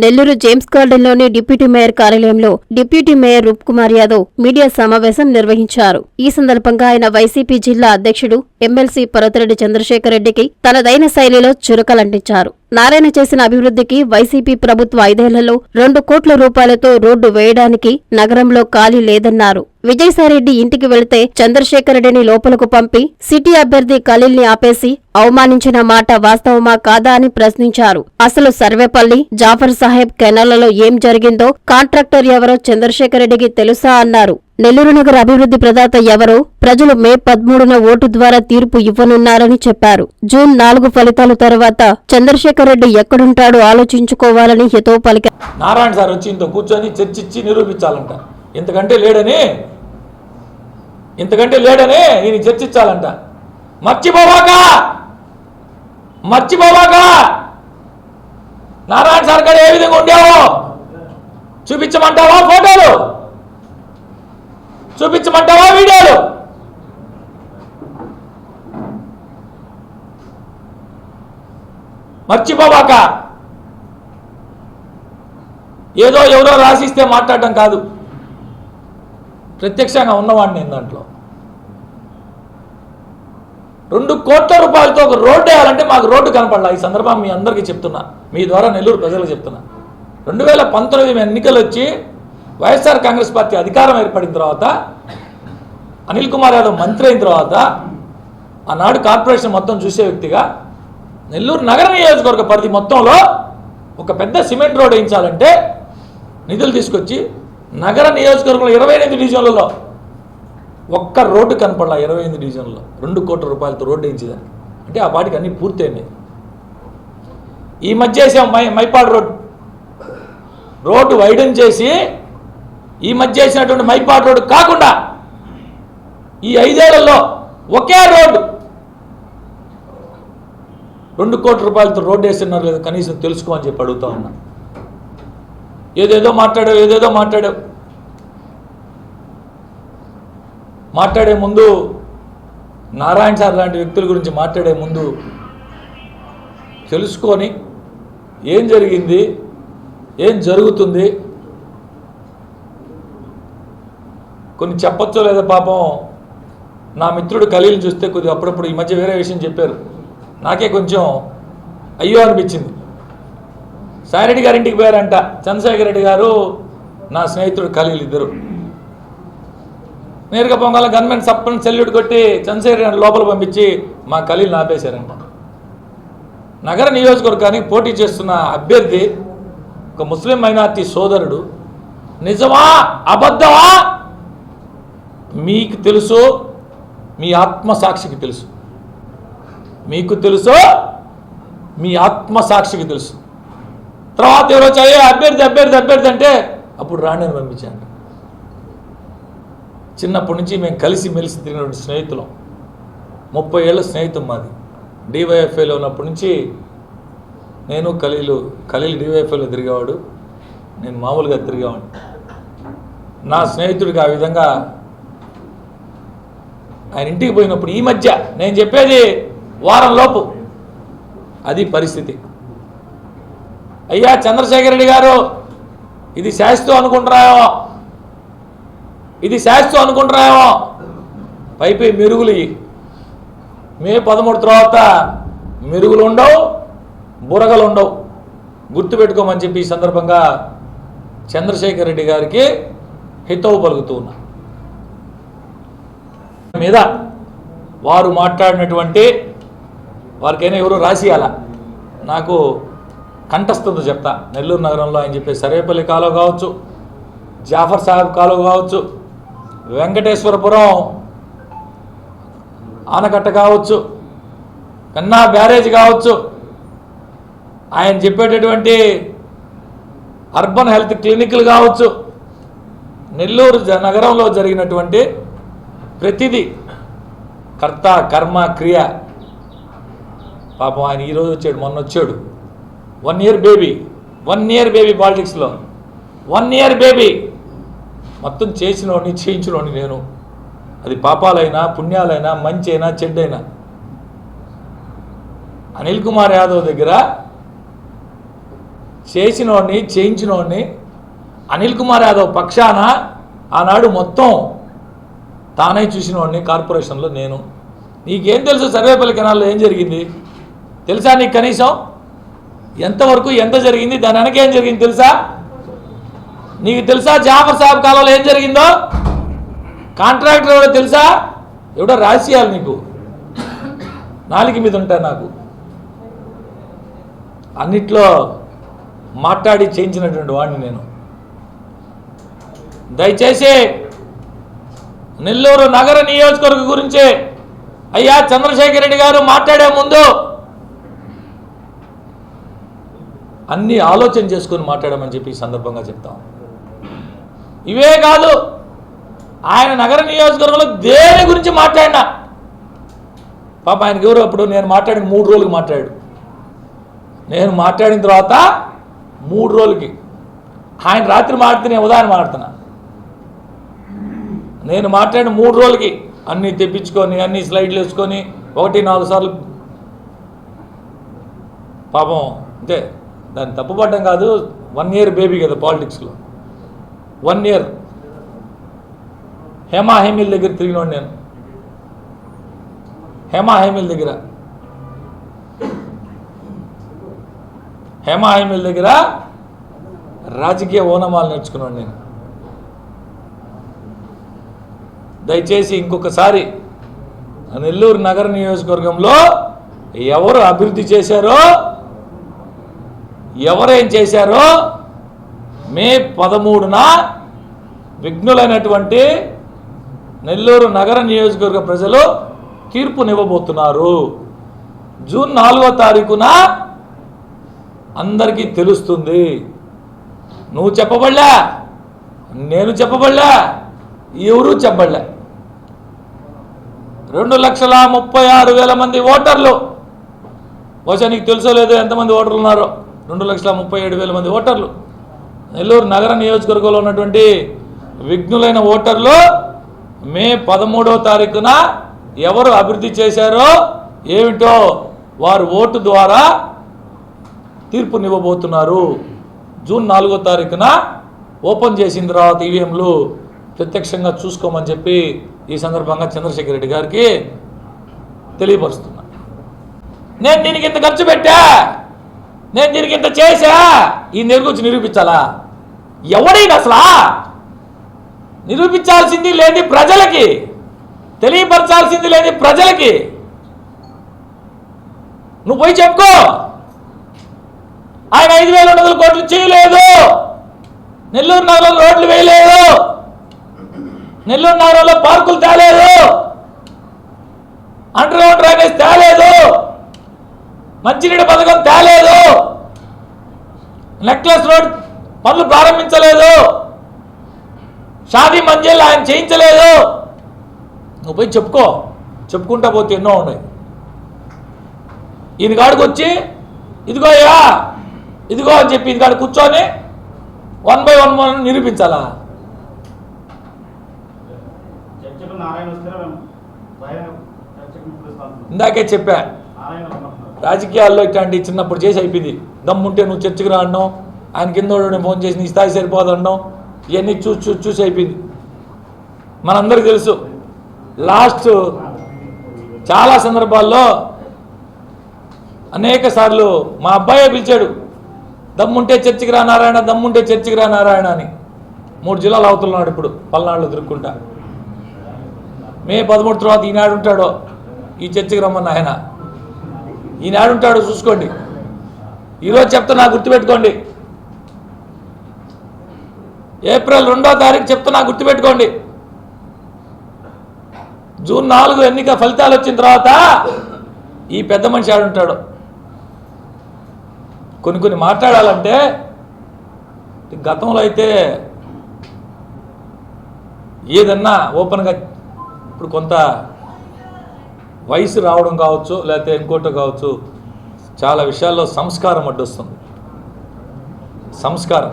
Nellore James గార్డెన్లోని deputy mayor కార్యాలయంలో deputy mayor Roop Kumar Yadav media సమావేశం నిర్వహించారు. ఈ సందర్భంగా ఆయన వైసీపీ జిల్లా అధ్యక్షుడు ఎమ్మెల్సీ పర్వతిరెడ్డి చంద్రశేఖర్ రెడ్డికి తనదైన శైలిలో చురకలంటించారు. నారాయణ చేసిన అభివృద్ధికి వైసీపీ ప్రభుత్వ ఐదేళ్ళలో రెండు కోట్ల రూపాయలతో రోడ్డు వేయడానికి నగరంలో ఖాళీ లేదన్నారు. విజయసాయిరెడ్డి ఇంటికి వెళితే చంద్రశేఖర్ రెడ్డిని లోపలకు పంపి సిటీ అభ్యర్థి ఖలీల్ని ఆపేసి అవమానించిన మాట వాస్తవమా కాదా అని ప్రశ్నించారు. అసలు సర్వేపల్లి జాఫర్ సాహెబ్ కెనాలలో ఏం జరిగిందో కాంట్రాక్టర్ ఎవరో చంద్రశేఖర్ రెడ్డికి తెలుసా అన్నారు. నెల్లూరు నగర అభివృద్ధి ప్రదాత ఎవరో ప్రజలు మే పదమూడున ఓటు ద్వారా తీర్పు ఇవ్వనున్నారని చెప్పారు. జూన్ నాలుగు ఫలితాల తర్వాత చంద్రశేఖర్ రెడ్డి ఎక్కడుంటాడో ఆలోచించుకోవాలని హితవు పలికారు. నారాయణ సార్ వచ్చి ఇంత కూర్చొని చర్చించి నిరూపించాలంట. ఇంతకంటే లేడని ఇంతకంటే లేడనే నేను చర్చించాలంట. మర్చిపోవాక! మర్చిపోవాక! నారాయణ సార్ కాడ ఏ విధంగా ఉండేవో చూపించమంటావా ఫోటోలు? చూపించమంటావా వీడియోలు? మర్చిపోవాక! ఏదో ఎవరో రాసిస్తే మాట్లాడడం కాదు. ప్రత్యక్షంగా ఉన్నవాడిని దాంట్లో. రెండు కోట్ల రూపాయలతో ఒక రోడ్డు వేయాలంటే మాకు రోడ్డు కనపడాలి. ఈ సందర్భం మీ అందరికీ చెప్తున్నా. మీ ద్వారా నెల్లూరు ప్రజలకు చెప్తున్నా. రెండు వేల పంతొమ్మిది ఎన్నికలు వచ్చి వైఎస్ఆర్ కాంగ్రెస్ పార్టీ అధికారం ఏర్పడిన తర్వాత అనిల్ కుమార్ యాదవ్ మంత్రి అయిన తర్వాత ఆనాడు కార్పొరేషన్ మొత్తం చూసే వ్యక్తిగా నెల్లూరు నగర నియోజకవర్గ పరిధి మొత్తంలో ఒక పెద్ద సిమెంట్ రోడ్ వేయించాలంటే నిధులు తీసుకొచ్చి నగర నియోజకవర్గంలో ఇరవై ఎనిమిది డివిజన్లలో ఒక్క రోడ్డు కనపడాల ఇరవై ఎనిమిది డివిజన్లో రెండు కోట్ల రూపాయలతో రోడ్డు వేయించేదానికి అంటే ఆ పాటికి అన్నీ పూర్తయినాయి. ఈ మధ్య వేసాం మై మైపాడు రోడ్ రోడ్డు వైడన్ చేసి ఈ మధ్య వేసినటువంటి మైపాడు రోడ్డు కాకుండా ఈ ఐదేళ్ళలో ఒకే రోడ్డు. రెండు కోట్ల రూపాయలతో రోడ్డు వేస్తున్నారు లేదా కనీసం తెలుసుకోమని చెప్పి అడుగుతా ఉన్నా. ఏదేదో మాట్లాడావు ఏదేదో మాట్లాడావు. మాట్లాడే ముందు నారాయణ సార్ లాంటి వ్యక్తుల గురించి మాట్లాడే ముందు తెలుసుకొని ఏం జరిగింది ఏం జరుగుతుంది కొన్ని చెప్పచ్చో లేదా పాపం నా మిత్రుడు ఖలీలు చూస్తే కొద్దిగా అప్పుడప్పుడు ఈ మధ్య వేరే విషయం చెప్పారు. నాకే కొంచెం అయ్యో అనిపించింది. సాయిరెడ్డి గారి ఇంటికి పోయారంట. చంద్రశేఖర్ రెడ్డి గారు నా స్నేహితుడు ఖలీలు ఇద్దరు. నేరుగా పొంగల గవర్నమెంట్ సప్పని సెల్యూట్ కొట్టి చంద్రశేఖర్ గారిని లోపల పంపించి మా ఖలీలు ఆపేశారంట. నగర నియోజకవర్గానికి పోటీ చేస్తున్న అభ్యర్థి ఒక ముస్లిం మైనార్టీ సోదరుడు నిజమా? అబద్ధమా? మీకు తెలుసు మీ ఆత్మసాక్షికి తెలుసు. మీకు తెలుసు మీ ఆత్మసాక్షికి తెలుసు. తర్వాత ఎవరు వచ్చాయి అభ్యర్థి అభ్యర్థి అభ్యర్థి అంటే అప్పుడు రాణిని పంపించాను. చిన్నప్పటి నుంచి మేము కలిసి మెలిసి తిరిగినటువంటి స్నేహితులం. ముప్పై ఏళ్ళ స్నేహితం మాది. డివైఎఫ్ఐలో ఉన్నప్పటి నుంచి నేను ఖలీలు ఖలీలు డివైఎఫ్ఐలో తిరిగేవాడు. నేను మామూలుగా తిరిగేవాడిని. నా స్నేహితుడికి ఆ విధంగా ఆయన ఇంటికి పోయినప్పుడు ఈ మధ్య నేను చెప్పేది వారం లోపు. అది పరిస్థితి. అయ్యా చంద్రశేఖర్ రెడ్డి గారు ఇది శాస్త్రం అనుకుంటున్నాయేమో ఇది శాస్త్రం అనుకుంటున్నాయేమో పైపై మెరుగులు మే పదమూడు తర్వాత మెరుగులు ఉండవు బురగలు ఉండవు. గుర్తుపెట్టుకోమని చెప్పి ఈ సందర్భంగా చంద్రశేఖర్ రెడ్డి గారికి హితవు పలుకుతూ ఉన్నా. మీద వారు మాట్లాడినటువంటి వారికైనా ఎవరు రాసియాల నాకు కంఠస్థంతో చెప్తా నెల్లూరు నగరంలో ఆయన చెప్పే సర్వేపల్లి కాలువ కావచ్చు జాఫర్ సాహెబ్ కాలువ కావచ్చు వెంకటేశ్వరపురం ఆనకట్ట కావచ్చు కన్నా బ్యారేజ్ కావచ్చు. ఆయన చెప్పేటటువంటి అర్బన్ హెల్త్ క్లినిక్లు కావచ్చు నెల్లూరు జ- నగరంలో జరిగినటువంటి ప్రతిదీ కర్త కర్మ క్రియ. పాపం ఆయన ఈరోజు వచ్చాడు మొన్న వచ్చాడు. One year baby one year baby పాలిటిక్స్లో వన్ ఇయర్ బేబీ మొత్తం చేసినోడిని చేయించినోడిని నేను. అది పాపాలైనా పుణ్యాలైనా మంచి అయినా చెడ్డైనా. అనిల్ కుమార్ యాదవ్ దగ్గర చేసినోడిని చేయించినోడిని అనిల్ కుమార్ యాదవ్ పక్షాన ఆనాడు మొత్తం తానే చూసినోడిని కార్పొరేషన్లో నేను. నీకేం తెలుసు? సర్వేపల్లి కెనాల్లో ఏం జరిగింది? తెలుసా నీకు కనీసం? ఎంతవరకు ఎంత జరిగింది దాని వెనక ఏం జరిగింది తెలుసా? నీకు తెలుసా జాఫర్ సాబ్ కాలంలో ఏం జరిగిందో? కాంట్రాక్టర్ ఎవడో తెలుసా? ఎవడో రాసియాలి నీకు. నాలుగు మీద ఉంటాయి నాకు. అన్నిట్లో మాట్లాడి చేయించినటువంటి వాడిని నేను. దయచేసి నెల్లూరు నగర నియోజకవర్గం గురించి అయ్యా చంద్రశేఖర్ రెడ్డి గారు మాట్లాడే ముందు అన్ని ఆలోచన చేసుకొని మాట్లాడమని చెప్పి సందర్భంగా చెప్తాం. ఇవే కాదు ఆయన నగర నియోజకవర్గంలో దేని గురించి మాట్లాడినా. పాప ఆయనకి ఎవరు అప్పుడు నేను మాట్లాడిన మూడు రోజులకి మాట్లాడు నేను మాట్లాడిన తర్వాత మూడు రోజులకి. ఆయన రాత్రి మాట్లాడితే నేను ఉదయం మాట్లాడుతున్నా. నేను మాట్లాడిన మూడు రోజులకి అన్నీ తెప్పించుకొని అన్ని స్లైడ్లు వేసుకొని ఒకటి నాలుగు సార్లు. పాపం అంతే. దాన్ని తప్పుపడడం కాదు వన్ ఇయర్ బేబీ కదా పాలిటిక్స్లో వన్ ఇయర్ హేమా హేమిల్ దగ్గర తిరిగినోడు నేను. హేమా హేమిల్ దగ్గర. హేమా హేమిల్ దగ్గర రాజకీయ ఓనమాలు నేర్చుకున్నాను నేను. దయచేసి ఇంకొకసారి నెల్లూరు నగర నియోజకవర్గంలో ఎవరు అభివృద్ధి చేశారో ఎవరేం చేశారో మే పదమూడున విఘ్నులైనటువంటి నెల్లూరు నగర నియోజకవర్గ ప్రజలు తీర్పునివ్వబోతున్నారు. జూన్ నాలుగో తారీఖున అందరికీ తెలుస్తుంది. నువ్వు చెప్పబడలే నేను చెప్పబడలే ఎవరూ చెప్పబడలే రెండు లక్షల ముప్పై ఆరు వేల మంది ఓటర్లు. బహుశా నీకు తెలుసో లేదో ఎంతమంది ఓటర్లు ఉన్నారో. రెండు లక్షల ముప్పై ఏడు వేల మంది ఓటర్లు. నెల్లూరు నగర నియోజకవర్గంలో ఉన్నటువంటి విఘ్నులైన ఓటర్లు మే పదమూడవ తారీఖున ఎవరు అభివృద్ధి చేశారో ఏమిటో వారు ఓటు ద్వారా తీర్పునివ్వబోతున్నారు. జూన్ నాలుగో తారీఖున ఓపెన్ చేసిన తర్వాత ఈవీఎంలు ప్రత్యక్షంగా చూసుకోమని చెప్పి ఈ సందర్భంగా చంద్రశేఖర్ రెడ్డి గారికి తెలియపరుస్తున్నా. నేను దీనికి ఇంత ఖర్చు పెట్టా! నేను దీనికి ఇంత చేశా? ఈ గురించి నిరూపించాలా? ఎవడైనా అసలా? నిరూపించాల్సింది లేని ప్రజలకి తెలియపరచాల్సింది లేని ప్రజలకి. నువ్వు పోయి చెప్పుకో. ఆయన ఐదు వేల రెండు వందల కోట్లు చేయలేదు. నెల్లూరు నగరంలో రోడ్లు వేయలేదు. నెల్లూరు నగరంలో పార్కులు తేలేదు. అండర్ గ్రౌండ్ డ్రైనేజ్ తేలేదు. మంచినీటి పథకం తేలేదు. నెక్లెస్ రోడ్ పనులు ప్రారంభించలేదు. షాదీ మంజిల్ ఆయన చేయించలేదు. నువ్వు పోయి చెప్పుకో. చెప్పుకుంటా పోతే ఎన్నో ఉన్నాయి. ఈయన కాడికి వచ్చి ఇదిగో అయ్యా ఇదిగో అని చెప్పి ఇది కాడ కూర్చొని వన్ బై వన్ వన్ నిరూపించాలా? ఇందాకే చెప్పా. రాజకీయాల్లో ఇట్లాంటి చిన్నప్పుడు చేసి అయిపోయింది. దమ్ముంటే నువ్వు చర్చకు రాడడం ఆయన కింద ఫోన్ చేసి నీ స్థాయి సరిపోదనడం ఇవన్నీ చూసి చూసి చూసి అయిపోయింది. మనందరికీ తెలుసు. లాస్ట్ చాలా సందర్భాల్లో అనేక సార్లు మా అబ్బాయే పిలిచాడు. దమ్ముంటే చర్చికి రా నారాయణ దమ్ముంటే చర్చికి రా నారాయణ అని. మూడు జిల్లాలు అవుతున్నాడు ఇప్పుడు పల్నాడులో దొరుకుంటా మే పదమూడు తర్వాత ఈనాడు ఉంటాడో. ఈ చర్చికి రమ్మన్న ఆయన. ఈనాడు ఉంటాడు చూసుకోండి. ఈరోజు చెప్తున్నా గుర్తుపెట్టుకోండి. ఏప్రిల్ రెండో తారీఖు చెప్తున్నా గుర్తుపెట్టుకోండి. జూన్ నాలుగు ఎన్నిక ఫలితాలు వచ్చిన తర్వాత ఈ పెద్ద మనిషి ఆడుంటాడు. కొన్ని కొన్ని మాట్లాడాలంటే గతంలో అయితే ఏదన్నా ఓపెన్గా ఇప్పుడు కొంత వయసు రావడం కావచ్చు లేకపోతే ఇంకోటి కావచ్చు చాలా విషయాల్లో సంస్కారం అడ్డొస్తుంది. సంస్కారం.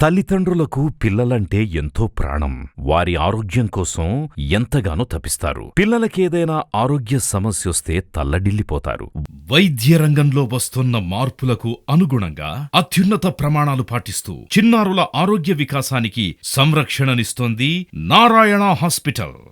తల్లిదండ్రులకు పిల్లలంటే ఎంతో ప్రాణం. వారి ఆరోగ్యం కోసం ఎంతగానో తపిస్తారు. పిల్లలకేదైనా ఆరోగ్య సమస్యొస్తే తల్లడిల్లిపోతారు. వైద్య రంగంలో వస్తున్న మార్పులకు అనుగుణంగా అత్యున్నత ప్రమాణాలు పాటిస్తూ చిన్నారుల ఆరోగ్య వికాసానికి సంరక్షణనిస్తోంది నారాయణ హాస్పిటల్.